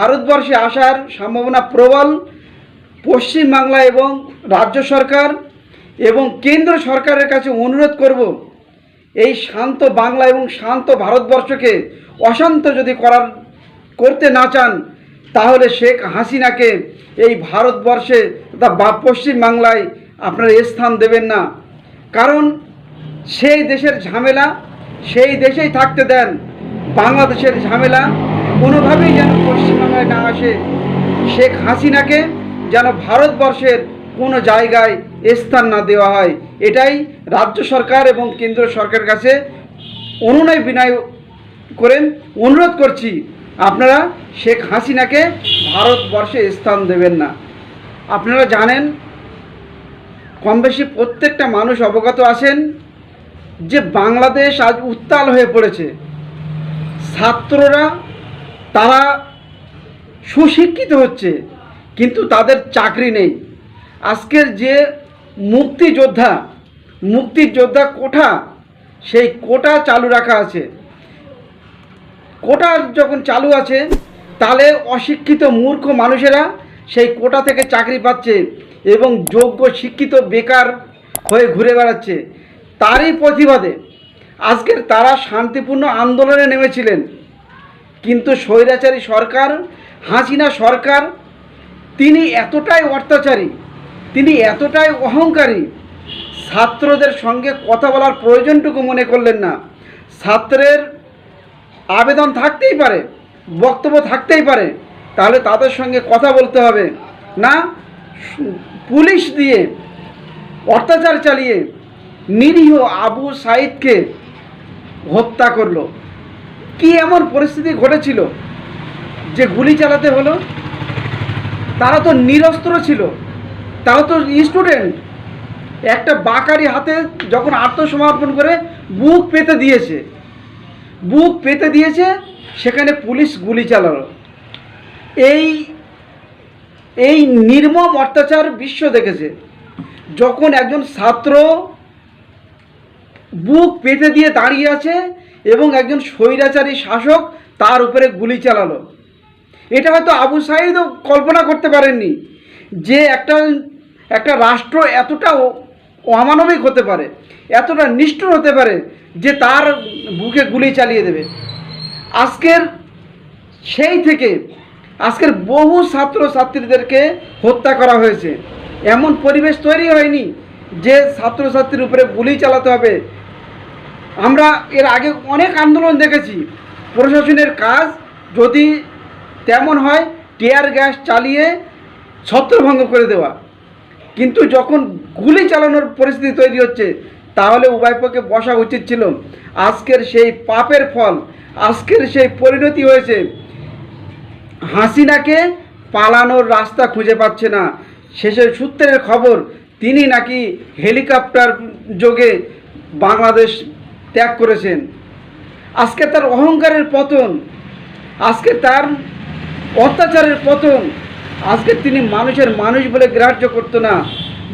ভারতবর্ষে আসার সম্ভাবনা প্রবল, পশ্চিমবাংলা এবং রাজ্য সরকার এবং কেন্দ্র সরকারের কাছে অনুরোধ করব, এই শান্ত বাংলা এবং শান্ত ভারতবর্ষকে অশান্ত যদি করার, করতে না চান, তাহলে শেখ হাসিনাকে এই ভারতবর্ষে বা পশ্চিমবাংলায় আপনারা স্থান দেবেন না। কারণ সেই দেশের ঝামেলা, সেই দেশেই থাকতে দেন, বাংলাদেশের ঝামেলা কোনোভাবেই যেন পশ্চিমবাংলায় না আসে। শেখ হাসিনাকে যেন ভারতবর্ষের কোনো জায়গায় স্থান না দেওয়া হয়, এটাই রাজ্য সরকার এবং কেন্দ্র সরকারের কাছে অনুনয় বিনয় করেন, অনুরোধ করছি, আপনারা শেখ হাসিনাকে ভারতবর্ষে স্থান দেবেন না। আপনারা জানেন কম বেশি প্রত্যেকটা মানুষ অবগত আছেন যে বাংলাদেশ আজ উত্তাল হয়ে পড়েছে। ছাত্ররা তারা সুশিক্ষিত হচ্ছে, কিন্তু তাদের চাকরি নেই। আজকের যে মুক্তিযোদ্ধা মুক্তিযোদ্ধা কোঠা, সেই কোটা চালু রাখা আছে। কোটা যখন চালু আছে, তাহলে অশিক্ষিত মূর্খ মানুষেরা সেই কোটা থেকে চাকরি পাচ্ছে এবং যোগ্য, শিক্ষিত, বেকার হয়ে ঘুরে বেড়াচ্ছে। তারই প্রতিবাদে আজকের তারা শান্তিপূর্ণ আন্দোলনে নেমেছিলেন। কিন্তু স্বৈরাচারী সরকার, হাসিনা সরকার, তিনি এতটাই অত্যাচারী, তিনি এতটাই অহংকারী, ছাত্রদের সঙ্গে কথা বলার প্রয়োজনটুকু মনে করলেন না। ছাত্রের আবেদন থাকতেই পারে, বক্তব্য থাকতেই পারে, তাহলে তাদের সঙ্গে কথা বলতে হবে। না, পুলিশ দিয়ে অত্যাচার চালিয়ে নিরীহ আবু সাইদকে হত্যা করল। কি এমন পরিস্থিতি ঘটেছিল যে গুলি চালাতে হলো? তারা তো নিরস্ত্র ছিল। তারা তো স্টুডেন্ট। একটা বাকারি হাতে যখন আত্মসমর্পণ করে বুক পেতে দিয়েছে। বুক পেতে দিয়েছে, সেখানে পুলিশ গুলি চালালো। এই এই নির্মম অত্যাচার বিশ্ব দেখেছে। যখন একজন ছাত্র বুক পেতে দিয়ে দাঁড়িয়ে আছে এবং একজন স্বৈরাচারী শাসক তার উপরে গুলি চালালো। এটা হয়তো আবু সাইদও কল্পনা করতে পারেননি যে একটা একটা রাষ্ট্র এতটা অমানবিক হতে পারে, এতটা নিষ্ঠুর হতে পারে যে তার বুকে গুলি চালিয়ে দেবে। আজকের সেই থেকে আজকের বহু ছাত্র ছাত্রীদেরকে হত্যা করা হয়েছে। এমন পরিবেশ তৈরি হয়নি যে ছাত্রছাত্রীর উপরে গুলি চালাতে হবে। আমরা এর আগে অনেক আন্দোলন দেখেছি। প্রশাসনের কাজ যদি তেমন হয়, টিয়ার গ্যাস চালিয়ে ছত্রভঙ্গ করে দেওয়া। কিন্তু যখন গুলি চালানোর পরিস্থিতি তৈরি হচ্ছে, তাহলে উভয় পক্ষে বসা উচিত ছিল। আজকের সেই পাপের ফল, আজকের সেই পরিণতি হয়েছে। হাসিনাকে পালানোর রাস্তা খুঁজে পাচ্ছে না। শেষের সূত্রের খবর, তিনি নাকি হেলিকপ্টার যোগে বাংলাদেশ ত্যাগ করেছেন। আজকে তার অহংকারের পতন, আজকে তার অত্যাচারের পতন, আজকে তিনি মানুষের মানুষ বলে গ্রাহ্য করতো না।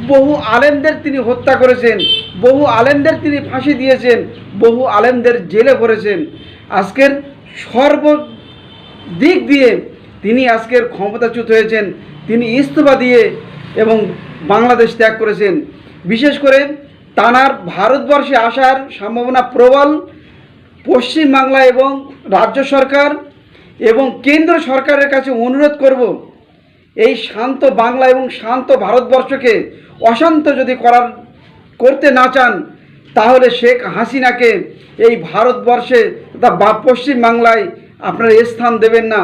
বহু আলেমদের তিনি হত্যা করেছেন, বহু আলেমদের তিনি ফাঁসি দিয়েছেন, বহু আলেমদের জেলে ভরেছেন আজকের সর্ব দিক দিয়ে তিনি আজকের ক্ষমতাচ্যুত হয়েছেন, তিনি ইস্তফা দিয়ে এবং বাংলাদেশ ত্যাগ করেছেন। বিশেষ করে তানার ভারতবর্ষে আসার সম্ভাবনা প্রবল পশ্চিমবাংলা এবং রাজ্য সরকার এবং কেন্দ্র সরকারের কাছে অনুরোধ করব, এই শান্ত বাংলা এবং শান্ত ভারতবর্ষকে অশান্ত যদি করার, করতে না চান, তাহলে শেখ হাসিনাকে এই ভারতবর্ষে বা পশ্চিমবাংলায় আপনারা স্থান দেবেন না।